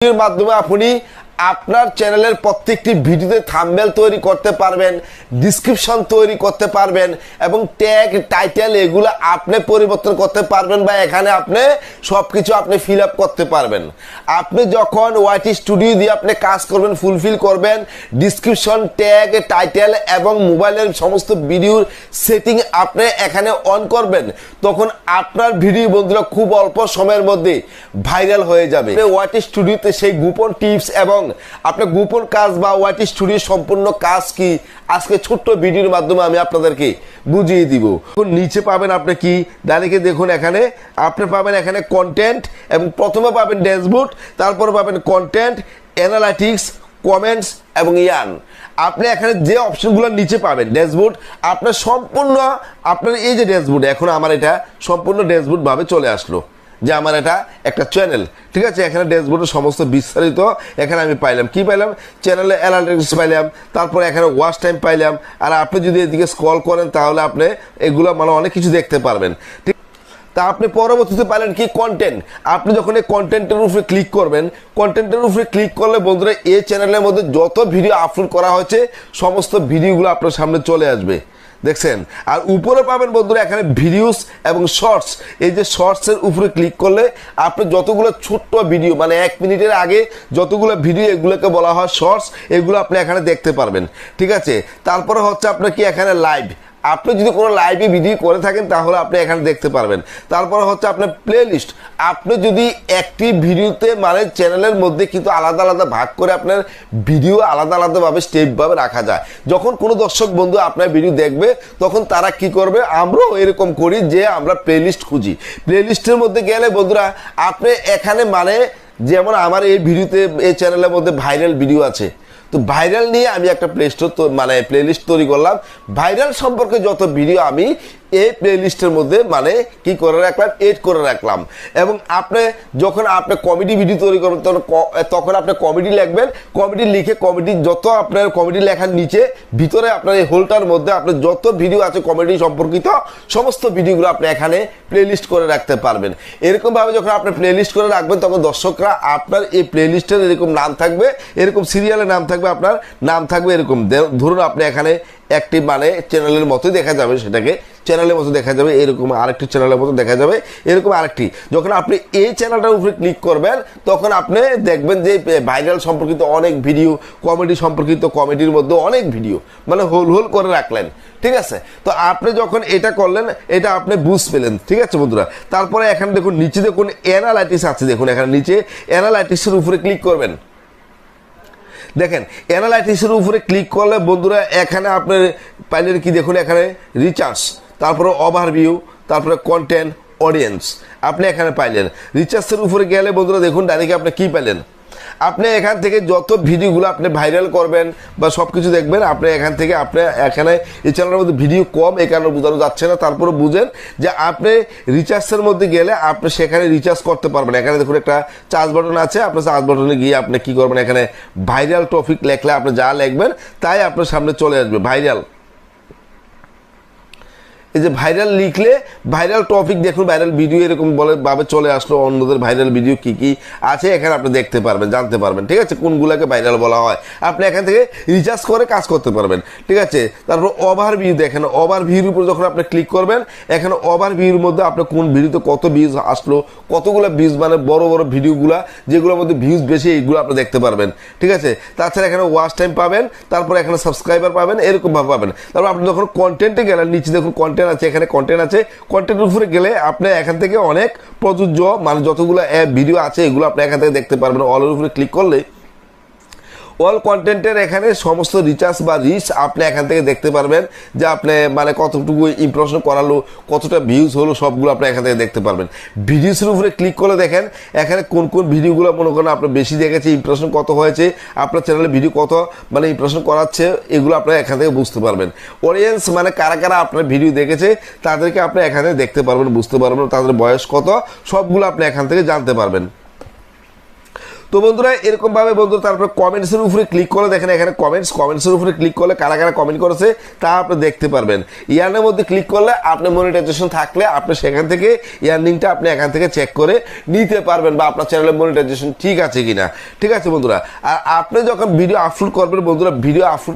মাধ্যমে আপনি আপনার চ্যানেলের প্রত্যেকটি ভিডিওতে থাম্বেল তৈরি করতে পারবেন ডিসক্রিপশন তৈরি করতে পারবেন এবং ট্যাগ টাইটেল এগুলো আপনি পরিবর্তন করতে পারবেন বা এখানে আপনি সব কিছু আপনি ফিল আপ করতে পারবেন। আপনি যখন ওয়াইটি স্টুডিও দিয়ে আপনি কাজ করবেন ফুলফিল করবেন ডিসক্রিপশন ট্যাগ টাইটেল এবং মোবাইলের সমস্ত ভিডিওর সেটিং আপনি এখানে অন করবেন, তখন আপনার ভিডিও বন্ধুরা খুব অল্প সময়ের মধ্যে ভাইরাল হয়ে যাবে। ওয়াইটি স্টুডিওতে সেই গোপন টিপস এবং আপনার গোপন কাজ বা ওয়াইটি স্টুডিওর সম্পূর্ণ কাজ কি? আজকে ছোট্ট ভিডিওর মাধ্যমে আমি আপনাদেরকে বুঝিয়ে দিব। এখন নিচে পাবেন আপনি কি? ডানিকে দেখুন এখানে। আপনি পাবেন এখানে কন্টেন্ট এবং প্রথমে পাবেন ড্যাশবোর্ড তারপরে পাবেন কন্টেন্ট অ্যানালাইটিক্স কমেন্টস এবং ইয়ান আপনি এখানে যে অপশনগুলো নিচে পাবেন ড্যাশবোর্ড আপনার সম্পূর্ণ, আপনার এই যে ড্যাশবোর্ড এখন আমার এটা সম্পূর্ণ ড্যাশবোর্ড ভাবে চলে আসলো। যে আমার এটা একটা চ্যানেল ঠিক আছে? এখানে ড্যাশবোর্ডের সমস্ত বিস্তারিত এখানে আমি পাইলাম। কি পাইলাম? চ্যানেলে অ্যানালিটিক্স পাইলাম। তারপরে এখানে ওয়াচ টাইম পাইলাম। আর আপনি যদি এদিকে স্কল করেন, তাহলে আপনি এগুলো মানে অনেক কিছু দেখতে পারবেন। ঠিক তা আপনি পরবর্তীতে পাইলেন কি? কন্টেন্ট আপনি যখন এই কন্টেন্টের উপরে ক্লিক করবেন কন্টেন্টের উপরে ক্লিক করলে বন্ধুরা, এই চ্যানেলের মধ্যে যত ভিডিও আপলোড করা হয়েছে, সমস্ত ভিডিওগুলো আপনার সামনে চলে আসবে। দেখছেন? আর উপরে পাবেন বন্ধুরা এখানে ভিডিওস এবং শর্টস এই যে শর্টসের উপরে ক্লিক করলে আপনি যতগুলো ছোট্ট ভিডিও মানে এক মিনিটের আগে যতগুলো ভিডিও এগুলোকে বলা হয় শর্টস এগুলো আপনি এখানে দেখতে পারবেন। ঠিক আছে? তারপরে হচ্ছে আপনার কি এখানে লাইভ আপনি যদি কোনো লাইভে ভিডিও করে থাকেন, তাহলে আপনি এখানে দেখতে পারবেন। তারপর হচ্ছে আপনার প্লে লিস্ট আপনি যদি একটি ভিডিওতে মানে চ্যানেলের মধ্যে কিন্তু আলাদা আলাদা ভাগ করে আপনার ভিডিও আলাদা আলাদাভাবে স্টেপভাবে রাখা যায়। যখন কোনো দর্শক বন্ধু আপনার ভিডিও দেখবে, তখন তারা কি করবে? আমরাও এরকম করি যে আমরা প্লে লিস্ট খুঁজি। প্লে লিস্টের মধ্যে গেলে বন্ধুরা, আপনি এখানে মানে যেমন আমার এই ভিডিওতে এই চ্যানেলের মধ্যে ভাইরাল ভিডিও আছে। তো ভাইরাল নিয়ে আমি একটা প্লে স্টোর মানে প্লেলিস্ট তৈরি করলাম। ভাইরাল সম্পর্কে যত ভিডিও আমি এই প্লে লিস্টের মধ্যে মানে কি করে রাখলাম এড করে রাখলাম। এবং আপনি যখন আপনি কমেডি ভিডিও তৈরি করবেন, তখন তখন আপনি কমেডি লিখবেন। কমেডি লিখে কমেডি যত আপনার কমেডি লেখার নিচে, ভিতরে আপনার এই হোলটার মধ্যে আপনার যত ভিডিও আছে কমেডি সম্পর্কিত, সমস্ত ভিডিওগুলো আপনি এখানে প্লে লিস্ট করে রাখতে পারবেন। এরকমভাবে যখন আপনি প্লে লিস্ট করে রাখবেন, তখন দর্শকরা আপনার এই প্লে লিস্টের এরকম নাম থাকবে, এরকম সিরিয়ালের নাম থাকবে, আপনার নাম থাকবে এরকম। ধরুন আপনি এখানে একটি মানে চ্যানেলের মতোই দেখা যাবে সেটাকে চ্যানেলের মতো দেখা যাবে, এরকম আরেকটি চ্যানেলের মতো দেখা যাবে, এরকম আরেকটি। যখন আপনি এই চ্যানেলটার উপরে ক্লিক করবেন, তখন আপনি দেখবেন যে ভাইরাল সম্পর্কিত অনেক ভিডিও কমেডি সম্পর্কিত কমেডির মধ্যে অনেক ভিডিও মানে হোল হোল করে রাখলেন, ঠিক আছে? তো আপনি যখন এটা করলেন, এটা আপনি বুঝ পেলেন, ঠিক আছে বন্ধুরা? তারপরে এখানে দেখুন, নিচে দেখুন অ্যানালাইটিস আছে, দেখুন এখানে নিচে অ্যানালাইটিসের উপরে ক্লিক করবেন। দেখেন অ্যানালাইটিসের উপরে ক্লিক করলে বন্ধুরা, এখানে আপনার পাইলেন কি দেখুন, এখানে রিচার্জ তারপরে ওভারভিউ তারপরে কন্টেন্ট অডিয়েন্স আপনি এখানে পাইলেন। রিচার্জের উপরে গেলে বন্ধুরা দেখুন, ডাইরেক্ট আপনি কী পাইলেন? আপনি এখান থেকে যত ভিডিওগুলো আপনি ভাইরাল করবেন বা সব কিছু দেখবেন, আপনি এখান থেকে আপনি এখানে এই চ্যানেলের মধ্যে ভিডিও কম, এই কারণে বোঝানো যাচ্ছে না। তারপরে বুঝেন যে আপনি রিচার্জের মধ্যে গেলে আপনি সেখানে রিচার্জ করতে পারবেন। এখানে দেখুন একটা চার্জ বাটন আছে আপনার চার্জ বাটনে গিয়ে আপনি কী করবেন? এখানে ভাইরাল টপিক লেখলে আপনি যা লিখবেন, তাই আপনার সামনে চলে আসবে ভাইরাল এই যে ভাইরাল লিখলে ভাইরাল টপিক দেখুন ভাইরাল ভিডিও এরকম বলে, ভাবে চলে আসলো অন্যদের ভাইরাল ভিডিও কি কি আছে, এখানে আপনি দেখতে পারবেন, জানতে পারবেন, ঠিক আছে? কোনগুলোকে ভাইরাল বলা হয়? আপনি এখান থেকে রিচার্জ করে কাজ করতে পারবেন, ঠিক আছে? তারপর ওভার ভিউ দেখেন ওভার ভিউর উপর যখন আপনি ক্লিক করবেন, এখানে ওভার ভিউর মধ্যে আপনার কোন ভিডিওতে কত ভিউজ আসলো, কতগুলো ভিউজ মানে বড় বড় ভিডিওগুলা যেগুলোর মধ্যে ভিউজ বেশি, এইগুলো আপনি দেখতে পারবেন, ঠিক আছে? তাছাড়া এখানে ওয়াচ টাইম পাবেন, তারপর এখানে সাবস্ক্রাইবার পাবেন এরকমভাবে পাবেন। তারপর আপনি যখন কন্টেন্টে গেলেন, নিচে দেখুন কন্টেন্ট আছে, এখানে কন্টেন্ট আছে। কন্টেন্টের উপরে গেলে আপনি এখান থেকে অনেক প্রযোজ্য মানে যতগুলো ভিডিও আছে, এগুলো আপনি এখান থেকে দেখতে পারবেন। অলের উপরে ক্লিক করলে অল কন্টেন্টের এখানে সমস্ত রিচার্জ বা রিচ আপনি এখান থেকে দেখতে পারবেন যে আপনি মানে কতটুকু ইমপ্রেশন করালো, কতটা ভিউজ হলো, সবগুলো আপনি এখান থেকে দেখতে পারবেন। ভিডিওসের উপরে ক্লিক করে দেখেন, এখানে কোন কোন ভিডিওগুলো মনে করেন আপনি বেশি দেখেছে ইমপ্রেশন কত হয়েছে, আপনার চ্যানেলে ভিডিও কত মানে ইমপ্রেশন করাচ্ছে, এগুলো আপনারা এখান থেকে বুঝতে পারবেন। অডিয়েন্স মানে কারা কারা আপনার ভিডিও দেখেছে, তাদেরকে আপনি এখানে দেখতে পারবেন, বুঝতে পারবেন, তাদের বয়স কত, সবগুলো আপনি এখান থেকে জানতে পারবেন। তো বন্ধুরা এরকম ভাবে বন্ধুরা তারপরে কমেন্টসের উপরে ক্লিক করে দেখেন এখানে কমেন্টস কমেন্টসের উপরে ক্লিক করলে কারা কারা কমেন্ট করেছে, তা আপনি দেখতে পারবেন। ইয়ারনের মধ্যে ক্লিক করলে আপনার মনিটাইজেশন থাকলে আপনি সেখান থেকে ইয়ারনিংটা আপনি এখান থেকে চেক করে নিতে পারবেন বা আপনার চ্যানেলের মনিটাইজেশন ঠিক আছে কিনা। ঠিক আছে বন্ধুরা, আর আপনি যখন ভিডিও আপলোড করবেন বন্ধুরা ভিডিও আপলোড